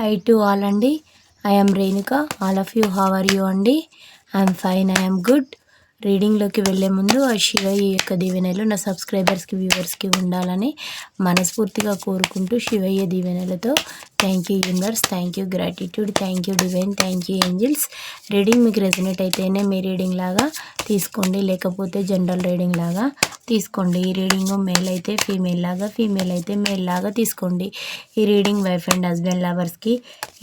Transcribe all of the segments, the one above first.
High to all అండి. I'm Renuka all of you how are you అండి? I'm fine I'm good రీడింగ్లోకి వెళ్ళే ముందు ఆ శివయ్య యొక్క దీవెనలు నా సబ్స్క్రైబర్స్కి వ్యూవర్స్కి ఉండాలని మనస్ఫూర్తిగా కోరుకుంటూ శివయ్య దీవెనలతో thank you universe thank you gratitude thank you divine thank you angels reading మీకు రెసినేట్ అయితేనే మీ రీడింగ్ లాగా తీసుకోండి లేకపోతే జనరల్ రీడింగ్ లాగా తీసుకోండి. ఈ రీడింగ్ మేల్ అయితే ఫీమేల్ లాగా ఫీమేల్ అయితే మేల్ లాగా తీసుకోండి. ఈ రీడింగ్ వైఫ్ అండ్ హస్బెండ్ లవర్స్కి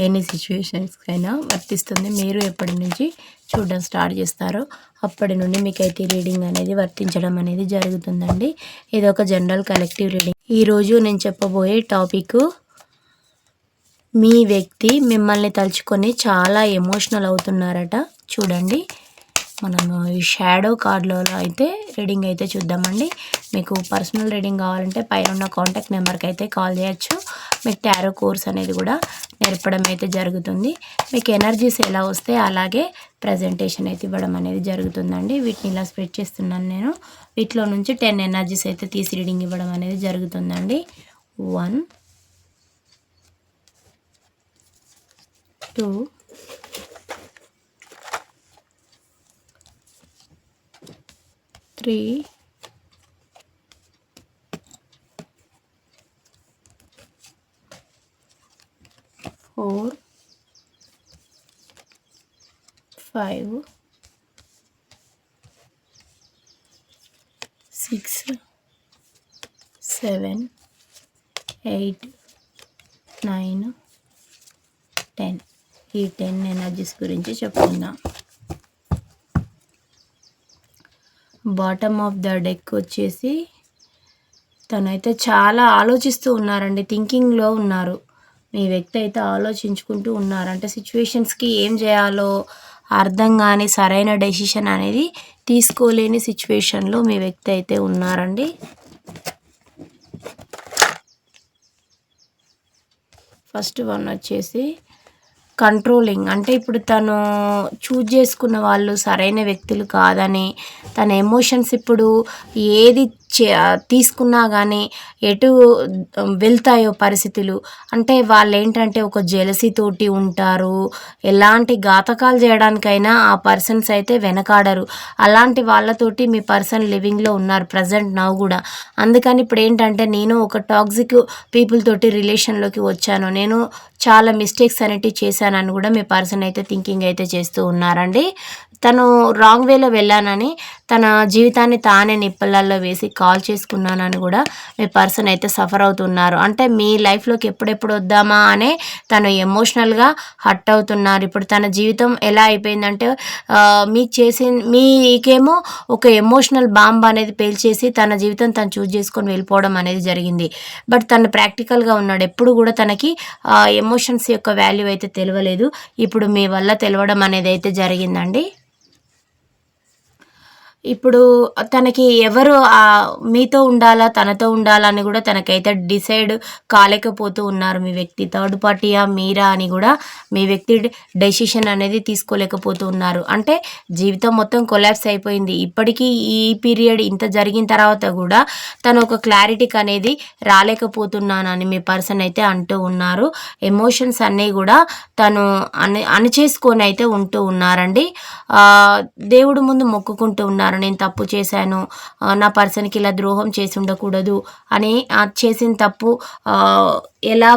ఎన్ని సిచ్యువేషన్స్కైనా వర్తిస్తుంది. మీరు ఎప్పటి నుంచి చూడడం స్టార్ట్ చేస్తారో అప్పటి నుండి మీకైతే రీడింగ్ అనేది వర్తించడం అనేది జరుగుతుందండి. ఇది ఒక జనరల్ కలెక్టివ్ రీడింగ్. ఈరోజు నేను చెప్పబోయే టాపిక్ మీ వ్యక్తి మిమ్మల్ని తలుచుకొని చాలా ఎమోషనల్ అవుతున్నారట. చూడండి. మనము ఈ షాడో కార్డులో అయితే రీడింగ్ అయితే చూద్దామండి. మీకు పర్సనల్ రీడింగ్ కావాలంటే పైన ఉన్న కాంటాక్ట్ నెంబర్కి అయితే కాల్ చేయొచ్చు. మీకు టారో కోర్స్ అనేది కూడా నేర్పడం అయితే జరుగుతుంది. మీకు ఎనర్జీస్ ఎలా వస్తే అలాగే ప్రజెంటేషన్ అయితే ఇవ్వడం అనేది జరుగుతుందండి. వీటిని ఇలా స్ప్రెడ్ చేస్తున్నాను నేను. వీటిలో నుంచి టెన్ ఎనర్జీస్ అయితే తీసి రీడింగ్ ఇవ్వడం అనేది జరుగుతుందండి. One two three four five six seven eight nine ten. ఈ టెన్ ఎనర్జీస్ గురించి చెప్పుకుందాం. బాటమ్ ఆఫ్ ద డెక్ వచ్చేసి తనైతే చాలా ఆలోచిస్తూ ఉన్నారండి థింకింగ్లో ఉన్నారు. మీ వ్యక్తి అయితే ఆలోచించుకుంటూ ఉన్నారు. అంటే సిచ్యువేషన్స్కి ఏం చేయాలో అర్థం కానీ సరైన డెసిషన్ అనేది తీసుకోలేని సిచ్యువేషన్లో మీ వ్యక్తి అయితే ఉన్నారండి. ఫస్ట్ వన్ వచ్చేసి కంట్రోలింగ్ అంటే ఇప్పుడు తను చూజ్ చేసుకున్న వాళ్ళు సరైన వ్యక్తులు కాదని తన ఎమోషన్స్ ఇప్పుడు ఏది తీసుకున్నా కానీ ఎటు వెళ్తాయో పరిస్థితులు. అంటే వాళ్ళు ఏంటంటే ఒక జెలసీ తోటి ఉంటారు. ఎలాంటి ఘాతకాలు చేయడానికైనా ఆ పర్సన్స్ అయితే వెనకాడరు. అలాంటి వాళ్ళతోటి మీ పర్సన్ లివింగ్లో ఉన్నారు ప్రజెంట్ నవ్వు కూడా. అందుకని ఇప్పుడు ఏంటంటే నేను ఒక టాక్సిక్ పీపుల్ తోటి రిలేషన్లోకి వచ్చాను. నేను చాలా మిస్టేక్స్ అనేటివి చేశానని కూడా మీ పర్సన్ అయితే థింకింగ్ అయితే చేస్తూ ఉన్నారండి. తను రాంగ్ వేలో వెళ్ళానని తన జీవితాన్ని తానే నిప్పలల్లో వేసి కాల్ చేసుకున్నానని కూడా మీ పర్సన్ అయితే సఫర్ అవుతున్నారు. అంటే మీ లైఫ్లోకి ఎప్పుడెప్పుడు వద్దామా అనే తను ఎమోషనల్గా హట్ అవుతున్నారు. ఇప్పుడు తన జీవితం ఎలా అయిపోయిందంటే మీకు చేసి మీకేమో ఒక ఎమోషనల్ బాంబ్ అనేది పేల్చేసి తన జీవితం తను చూజ్ చేసుకొని వెళ్ళిపోవడం అనేది జరిగింది. బట్ తను ప్రాక్టికల్గా ఉన్నాడు. ఎప్పుడు కూడా తనకి ఎమోషన్స్ యొక్క వాల్యూ అయితే తెలియలేదు. ఇప్పుడు మీ వల్ల తెలవడం అనేది అయితే జరిగిందండి. ఇప్పుడు తనకి ఎవరు మీతో ఉండాలా తనతో ఉండాలా అని కూడా తనకైతే డిసైడ్ కాలేకపోతూ ఉన్నారు మీ వ్యక్తి. థర్డ్ పార్టీయా మీరా అని కూడా మీ వ్యక్తి డెసిషన్ అనేది తీసుకోలేకపోతూ ఉన్నారు. అంటే జీవితం మొత్తం కొలాప్స్ అయిపోయింది. ఇప్పటికీ ఈ పీరియడ్ ఇంత జరిగిన తర్వాత కూడా తను ఒక క్లారిటీకి అనేది రాలేకపోతున్నానని మీ పర్సన్ అయితే అంటూ ఉన్నారు. ఎమోషన్స్ అన్నీ కూడా తను అని అణిచేసుకొని అయితే ఉంటూ ఉన్నారండి. దేవుడు ముందు మొక్కుకుంటూ ఉన్నారు. నేను తప్పు చేశాను నా పర్సన్కి ఇలా ద్రోహం చేసి ఉండకూడదు అని చేసిన తప్పు ఎలా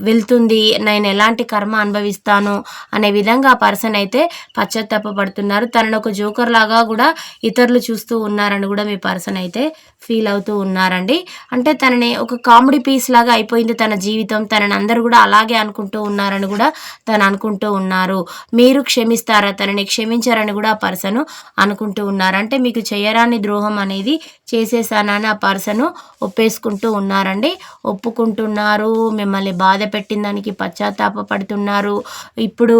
వెళ్తుంది నేను ఎలాంటి కర్మ అనుభవిస్తాను అనే విధంగా ఆ పర్సన్ అయితే పశ్చాత్తాప పడుతున్నారు. తనను ఒక జోకర్ లాగా కూడా ఇతరులు చూస్తూ ఉన్నారని కూడా మీ పర్సన్ అయితే ఫీల్ అవుతూ ఉన్నారండి. అంటే తనని ఒక కామెడీ పీస్ లాగా అయిపోయింది తన జీవితం తనని అందరూ కూడా అలాగే అనుకుంటూ ఉన్నారని కూడా తను అనుకుంటూ ఉన్నారు. మీరు క్షమిస్తారా తనని క్షమించారని కూడా ఆ పర్సన్ అనుకుంటూ ఉన్నారని అంటే మీకు చేయరాని ద్రోహం అనేది చేసేసానని ఆ పర్సన్ ఒప్పేసుకుంటూ ఉన్నారండి. ఒప్పుకుంటున్నారు మిమ్మల్ని బాధ పెట్టిన దానికి పశ్చాత్తాప పడుతున్నారు ఇప్పుడు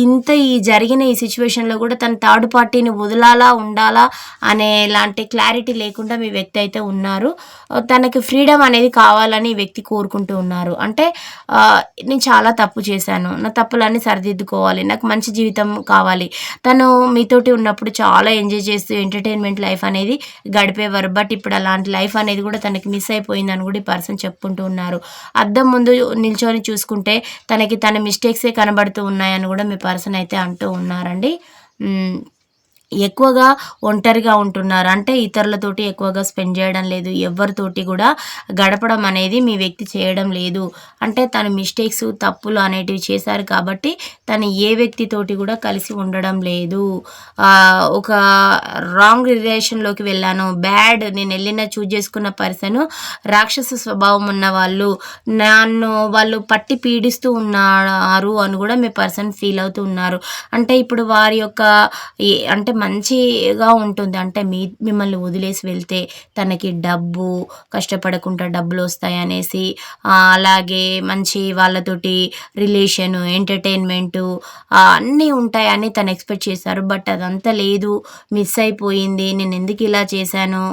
ఇంత ఈ జరిగిన ఈ సిచ్యువేషన్లో కూడా తన థర్డ్ పార్టీని వదలాలా ఉండాలా అనే లాంటి క్లారిటీ లేకుండా మీ వ్యక్తి అయితే ఉన్నారు. తనకి ఫ్రీడమ్ అనేది కావాలని ఈ వ్యక్తి కోరుకుంటూ ఉన్నారు. అంటే నేను చాలా తప్పు చేశాను. నా తప్పులన్నీ సరిదిద్దుకోవాలి. నాకు మంచి జీవితం కావాలి. తను మీతోటి ఉన్నప్పుడు చాలా ఎంజాయ్ చేస్తూ ఎంటర్టైన్మెంట్ లైఫ్ అనేది గడిపేవారు బట్ ఇప్పుడు అలాంటి లైఫ్ అనేది కూడా తనకి మిస్ అయిపోయిందని కూడా ఈ పర్సన్ చెప్పుకుంటూ ఉన్నారు. అద్దం ముందు నిల్చొని చూసుకుంటే తనకి తన మిస్టేక్సే కనబడుతూ ఉన్నాయని కూడా మీ పర్సన్ అయితే అంటూ ఉన్నారండి. ఎక్కువగా ఒంటరిగా ఉంటున్నారు. అంటే ఇతరులతోటి ఎక్కువగా స్పెండ్ చేయడం లేదు. ఎవరితోటి కూడా గడపడం అనేది మీ వ్యక్తి చేయడం లేదు. అంటే తన మిస్టేక్స్ తప్పులు అనేటివి చేశారు కాబట్టి తను ఏ వ్యక్తితోటి కూడా కలిసి ఉండడం లేదు. ఒక రాంగ్ రిలేషన్లోకి వెళ్ళాను. బ్యాడ్ నేను వెళ్ళిన చూజ్ చేసుకున్న పర్సన్ రాక్షస స్వభావం ఉన్న వాళ్ళు నన్ను వాళ్ళు పట్టి పీడిస్తూ ఉన్నారు అని కూడా మీ పర్సన్ ఫీల్ అవుతూ ఉన్నారు. అంటే ఇప్పుడు వారి యొక్క అంటే మంచిగా ఉంటుంది. అంటే మీ మిమ్మల్ని వదిలేసి వెళ్తే తనకి డబ్బు కష్టపడకుండా డబ్బులు వస్తాయి అనేసి అలాగే మంచి వాళ్ళతోటి రిలేషన్ ఎంటర్టైన్మెంటు అన్నీ ఉంటాయని తను ఎక్స్పెక్ట్ చేశారు. బట్ అదంతా లేదు. మిస్ అయిపోయింది. నేను ఎందుకు ఇలా చేశాను?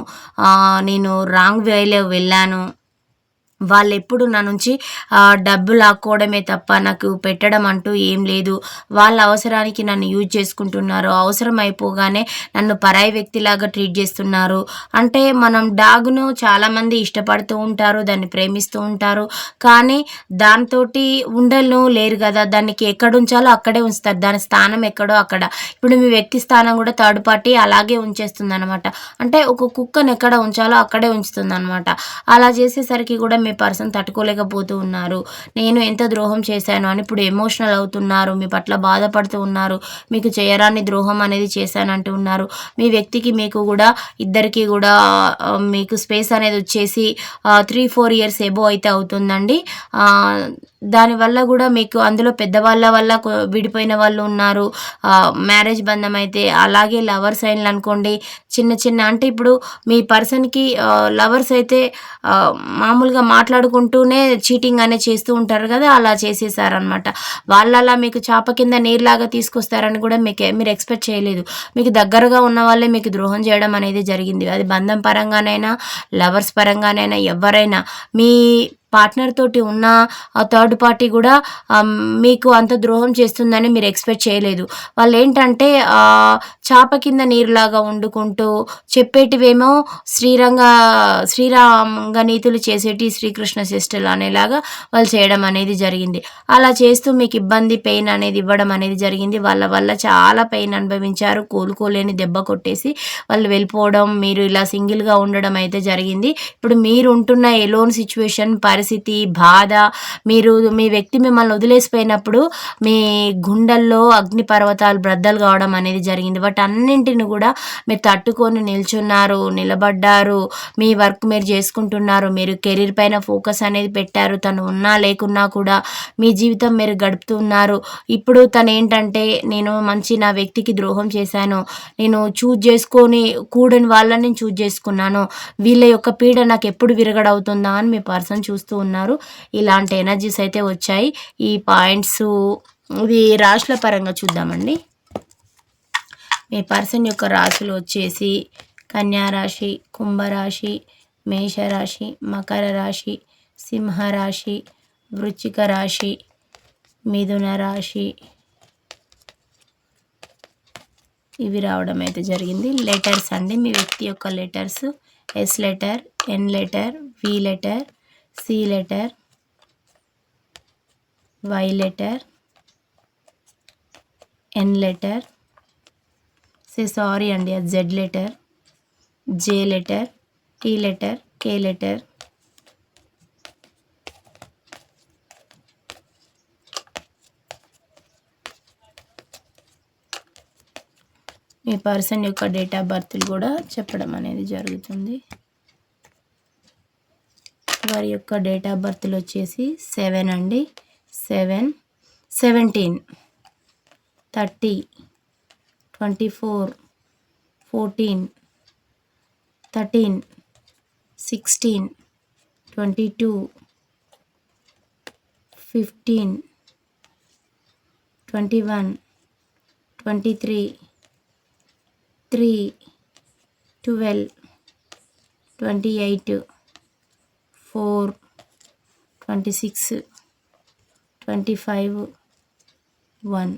నేను రాంగ్ వేలో వెళ్ళాను. వాళ్ళు ఎప్పుడు నా నుంచి డబ్బు లాక్కోవడమే తప్ప నాకు పెట్టడం అంటూ ఏం లేదు. వాళ్ళ అవసరానికి నన్ను యూజ్ చేసుకుంటున్నారు. అవసరం అయిపోగానే నన్ను పరాయి వ్యక్తిలాగా ట్రీట్ చేస్తున్నారు. అంటే మనం డాగ్ను చాలామంది ఇష్టపడుతూ ఉంటారు దాన్ని ప్రేమిస్తూ ఉంటారు. కానీ దాంతో ఉండలు లేరు కదా. దానికి ఎక్కడ ఉంచాలో అక్కడే ఉంచుతారు. దాని స్థానం ఎక్కడో అక్కడ. ఇప్పుడు మీ వ్యక్తి స్థానం కూడా థర్డ్ పార్టీ అలాగే ఉంచేస్తుంది అనమాట అంటే ఒక కుక్కను ఎక్కడ ఉంచాలో అక్కడే ఉంచుతుంది అనమాట అలా చేసేసరికి కూడా మీ పర్సన్ తట్టుకోలేకపోతూ ఉన్నారు. నేను ఎంత ద్రోహం చేశాను అని ఇప్పుడు ఎమోషనల్ అవుతున్నారు. మీ పట్ల బాధపడుతూ ఉన్నారు. మీకు చేయరాని ద్రోహం అనేది చేశానంటూ ఉన్నారు. మీ వ్యక్తికి మీకు కూడా ఇద్దరికి కూడా మీకు స్పేస్ అనేది వచ్చేసి త్రీ ఫోర్ ఇయర్స్ ఎబో అయితే అవుతుందండి. దానివల్ల కూడా మీకు అందులో పెద్దవాళ్ళ వల్ల విడిపోయిన వాళ్ళు ఉన్నారు. మ్యారేజ్ బంధం అయితే అలాగే లవర్స్ అయిన అనుకోండి చిన్న చిన్న అంటే ఇప్పుడు మీ పర్సన్కి లవర్స్ అయితే మామూలుగా మాట్లాడుకుంటూనే చీటింగ్ అనేది చేస్తూ ఉంటారు కదా అలా చేసేసారనమాట. వాళ్ళు అలా మీకు చాప కింద నీరులాగా తీసుకొస్తారని కూడా మీకు మీరు ఎక్స్పెక్ట్ చేయలేదు. మీకు దగ్గరగా ఉన్న వాళ్ళే మీకు ద్రోహం చేయడం అనేది జరిగింది. అది బంధం పరంగానైనా లవర్స్ పరంగానైనా ఎవరైనా మీ పార్ట్నర్ తోటి ఉన్న ఆ థర్డ్ పార్టీ కూడా మీకు అంత ద్రోహం చేస్తుందని మీరు ఎక్స్పెక్ట్ చేయలేదు. వాళ్ళు ఏంటంటే చాప కింద నీరులాగా వండుకుంటూ చెప్పేటివేమో శ్రీరంగ శ్రీరామంగ నీతులు చేసేటి శ్రీకృష్ణ శిష్టులు అనేలాగా వాళ్ళు చేయడం అనేది జరిగింది. అలా చేస్తూ మీకు ఇబ్బంది పెయిన్ అనేది ఇవ్వడం అనేది జరిగింది. వాళ్ళ వల్ల చాలా పెయిన్ అనుభవించారు. కోలుకోలేని దెబ్బ కొట్టేసి వాళ్ళు వెళ్ళిపోవడం మీరు ఇలా సింగిల్గా ఉండడం అయితే జరిగింది. ఇప్పుడు మీరు ఉంటున్న ఎలోన్ సిచ్యువేషన్ పరిస్థితి బాధ మీరు మీ వ్యక్తి మిమ్మల్ని వదిలేసిపోయినప్పుడు మీ గుండెల్లో అగ్ని పర్వతాలు బ్రద్దలు కావడం అనేది జరిగింది. బట్ అన్నింటిని కూడా మీరు తట్టుకొని నిల్చున్నారు నిలబడ్డారు. మీ వర్క్ మీరు చేసుకుంటున్నారు. మీరు కెరీర్ పైన ఫోకస్ అనేది పెట్టారు. తను ఉన్నా లేకున్నా కూడా మీ జీవితం మీరు గడుపుతున్నారు ఇప్పుడు తను ఏంటంటే నేను మంచి నా వ్యక్తికి ద్రోహం చేశాను. నేను చూజ్ చేసుకొని కూడని వాళ్ళని చూజ్ చేసుకున్నాను. వీళ్ళ యొక్క పీడ నాకు ఎప్పుడు విరగడవుతుందా అని మీ పర్సన్ చూస్తూ ఉన్నారు. ఇలాంటి ఎనర్జీస్ అయితే వచ్చాయి. ఈ పాయింట్స్ ఇవి రాశుల పరంగా చూద్దామండి. మీ పర్సన్ యొక్క రాశులు వచ్చేసి కన్యా రాశి కుంభరాశి మేషరాశి మకర రాశి సింహరాశి వృచ్చిక రాశి మిథున రాశి. ఇవి రావడం అయితే జరిగింది. లెటర్స్ అండి. మీ వ్యక్తి యొక్క letters S letter N letter V letter C letter Y letter N letter say sorry అండి అది Z letter J letter T letter K letter. మీ పర్సన్ యొక్క డేట్ ఆఫ్ బర్త్లు కూడా చెప్పడం అనేది జరుగుతుంది. వారి యొక్క డేట్ ఆఫ్ బర్త్లు వచ్చేసి సెవెన్ అండి. Seven seventeen thirty twenty four fourteen thirteen sixteen twenty two fifteen twenty one twenty three three twelve twenty eight four twenty six twenty five one.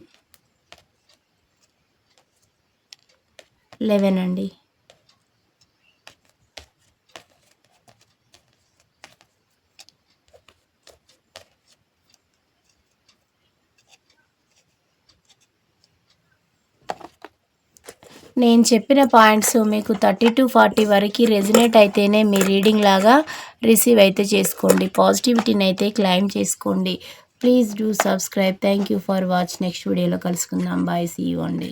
Eleven అండి. నేను చెప్పిన పాయింట్స్ మీకు థర్టీ టు ఫార్టీ వరకు resonate అయితేనే మీ reading లాగా receive అయితే చేసుకోండి. పాజిటివిటీని అయితే క్లైమ్ చేసుకోండి. Please do subscribe. Thank you for watch. Next వీడియోలో కలుసుకుందాం. బాయ్. సీ యూ అండి.